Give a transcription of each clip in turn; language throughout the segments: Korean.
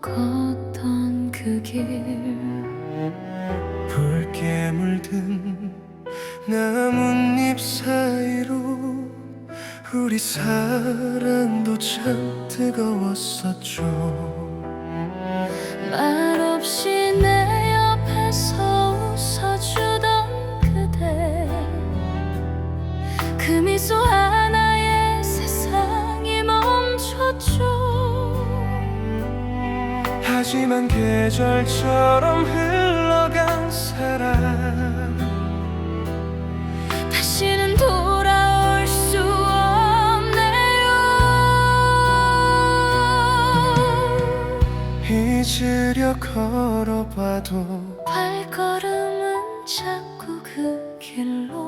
걷던 그 길. 붉게 물든 나뭇잎 사이로 우리 사랑도 참 뜨거웠었죠. 말없이 내 옆에서 웃어주던 그대. 그 미소 하지만 계절처럼 흘러간 사랑. 다시는 돌아올 수 없네요. 잊으려 걸어봐도 발걸음은 자꾸 그 길로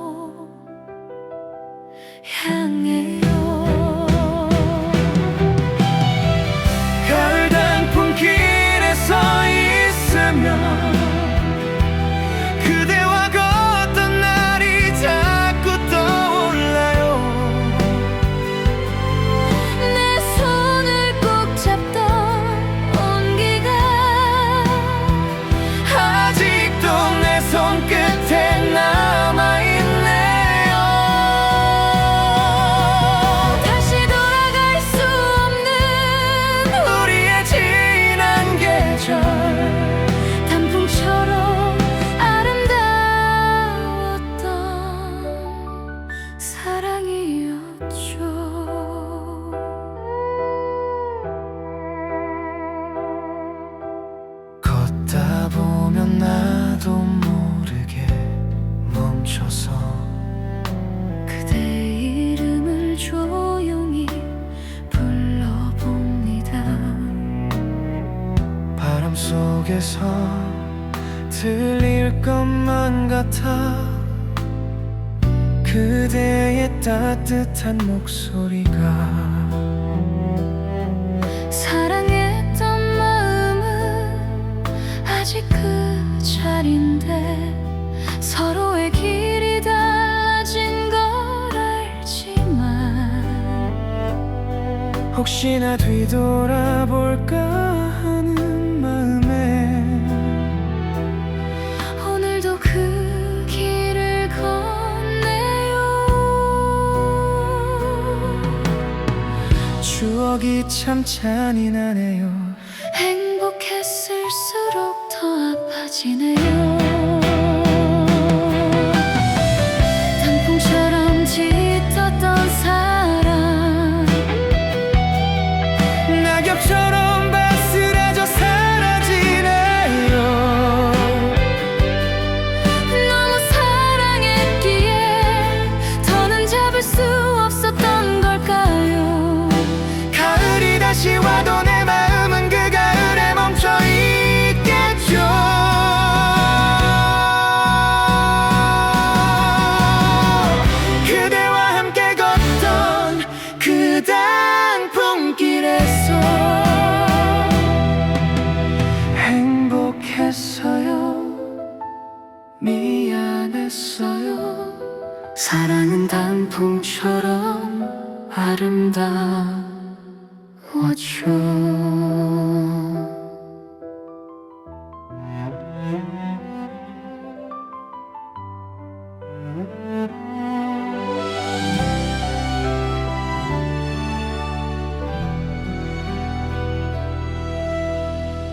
속에서 들릴 것만 같아 그대의 따뜻한 목소리가 사랑했던 마음은 아직 그 자리인데 서로의 길이 달라진 걸 알지만 혹시나 뒤돌아볼까 추억이 참 잔인하네요. 행복했을수록 더 아파지네요 사랑은 단풍처럼 아름다웠죠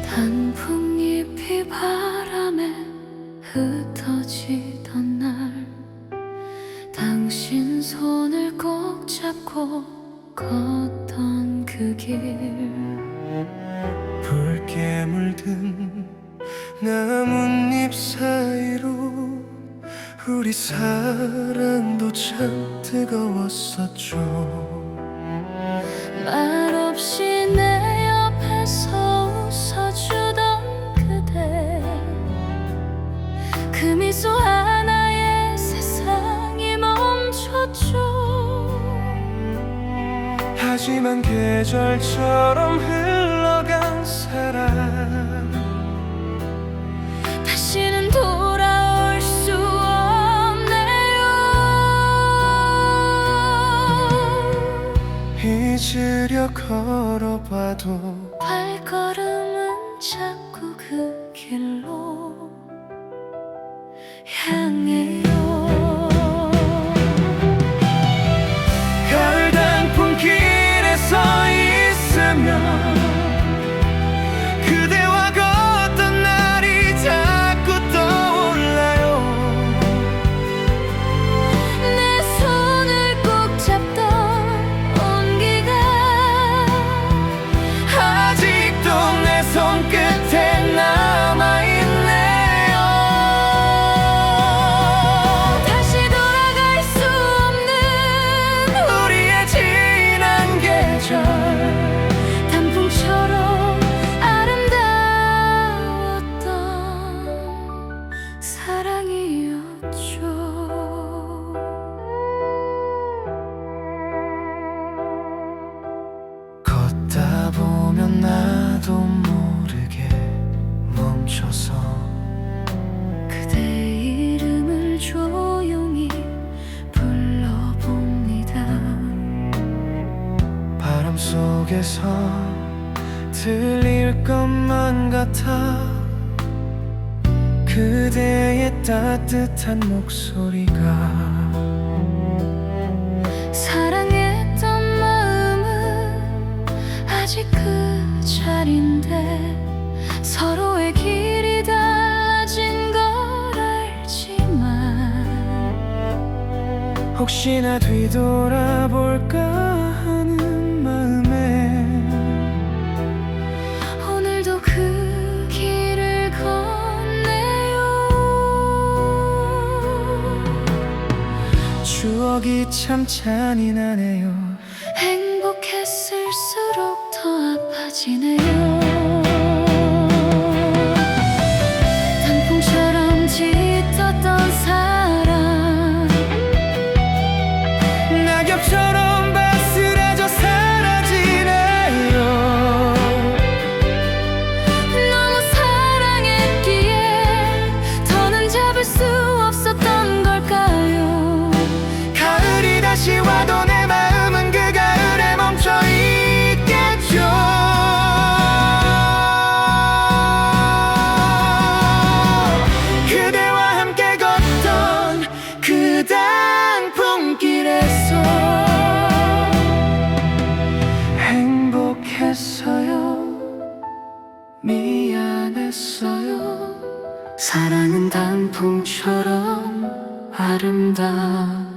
단풍잎이 바람에 꼭 잡고 걷던 그 길. 붉게 물든 나뭇잎 사이로 우리 사랑도 참 뜨거웠었죠 계절처럼 흘러간 사람 다시는 돌아올 수 없네요. 잊으려 걸어봐도 속에서 들릴 것만 같아 그대의 따뜻한 목소리가 사랑했던 마음은 아직 그 자리인데 서로의 길이 달라진 걸 알지만 혹시나 뒤돌아볼까? 참 잔인하네요. 행복했을수록 더 아파지네요. 미안했어요. 사랑은 단풍처럼 아름다워져.